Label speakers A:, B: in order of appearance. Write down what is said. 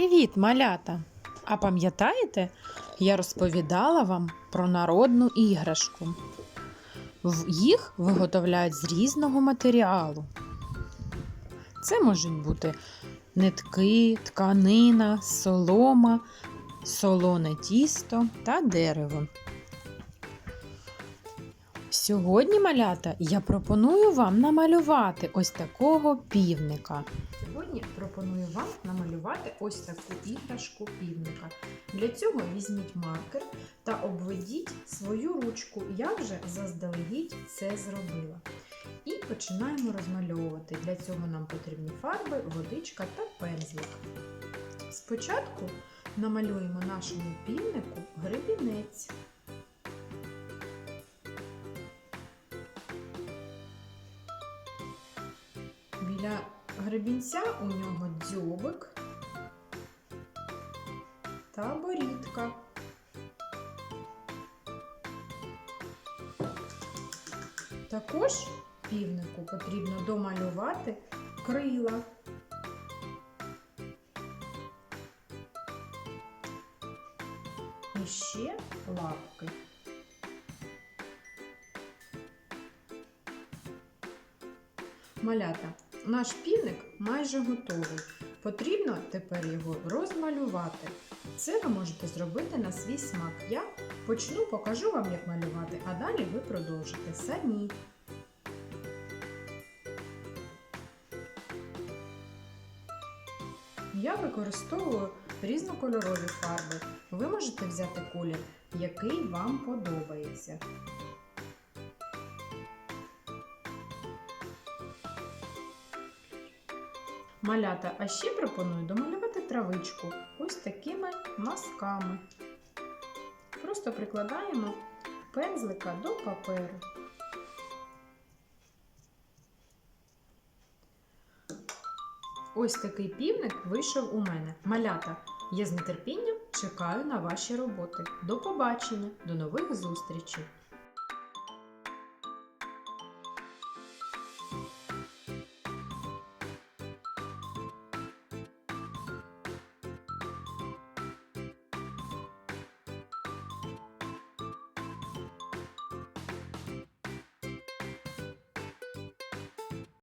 A: Привіт, малята! А пам'ятаєте, я розповідала вам про народну іграшку. Їх виготовляють з різного матеріалу. Це можуть бути нитки, тканина, солома, солоне тісто та дерево. Сьогодні, малята, я пропоную вам намалювати ось такого півника. Сьогодні пропоную вам намалювати ось таку іграшку півника. Для цього візьміть маркер та обведіть свою ручку. Я вже заздалегідь це зробила. І починаємо розмальовувати. Для цього нам потрібні фарби, водичка та пензлик. Спочатку намалюємо нашому півнику гребінець. Біля гребінця у нього дзьобик та борідка. Також півнику потрібно домалювати крила. І ще лапки. Малята, наш півник майже готовий. Потрібно тепер його розмалювати. Це ви можете зробити на свій смак. Я почну, покажу вам, як малювати, а далі ви продовжите самі. Я використовую різнокольорові фарби. Ви можете взяти колір, який вам подобається. Малята, а ще пропоную домалювати травичку ось такими мазками. Просто прикладаємо пензлика до паперу. Ось такий півник вийшов у мене. Малята, я з нетерпінням чекаю на ваші роботи. До побачення, до нових зустрічей!